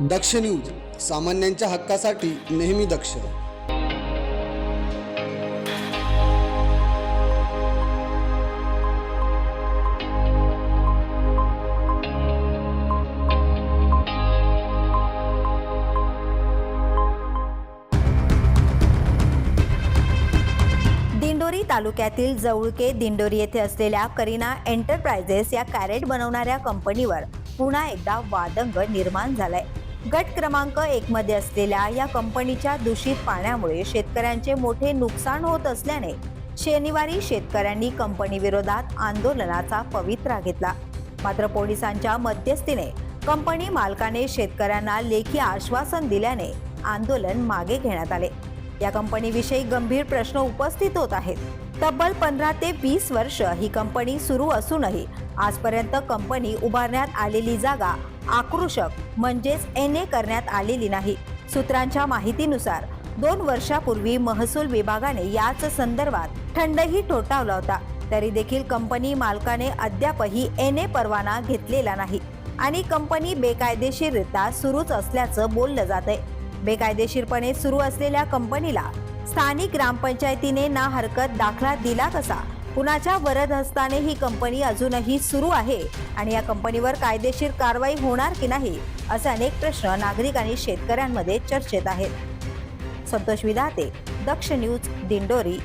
दक्ष news सामान्यांच्या हक्कासाठी नेहमी दक्ष. दिंडोरी तालुक्यातील जवळके दिंडोरी येथे असलेल्या करीना एंटरप्राइजेस या कॅरेट बनवणाऱ्या कंपनीवर पुन्हा एकदा वादंग निर्माण झालाय. गट क्रमांक एक मध्ये असलेल्या या कंपनीच्या दूषित पाण्यामुळे शेतकऱ्यांचे मोठे नुकसान होत असल्याने शनिवारी शेतकऱ्यांनी कंपनी विरोधात आंदोलनाचा पवित्रा घेतला. मात्र पोलिसांच्या मध्यस्थीने कंपनी मालकाने शेतकऱ्यांना लेखी आश्वासन दिल्याने आंदोलन मागे घेण्यात आले. या कंपनीविषयी गंभीर प्रश्न उपस्थित होत आहेत. तब्बल पंधरा ते वीस वर्ष ही कंपनी सुरू असूनही आजपर्यंत कंपनी उभारण्यात आलेली जागा आक्रोशक म्हणजेच एन ए करण्यात आलेली नाही. सूत्रांच्या माहितीनुसार दोन वर्षापूर्वी महसूल विभागाने याच संदर्भात थंडही ठोठावला होता. तरी देखील कंपनी मालकाने अद्यापही एन ए परवाना घेतलेला नाही आणि कंपनी बेकायदेशीररित्या सुरूच असल्याचं बोललं जात आहे बेकायदेशीरपणे सुरू असलेल्या कंपनीला स्थानिक ग्रामपंचायतीने ना हरकत दाखला दिला कसा? कुणाच्या वरद हस्ताने ही कंपनी अजूनही सुरू आहे? आणि या कंपनीवर कायदेशीर कारवाई होणार की नाही? असे अनेक प्रश्न नागरिक आणि शेतकऱ्यांमध्ये चर्चेत आहेत. संतोष विधाते दक्ष न्यूज दिंडोरी.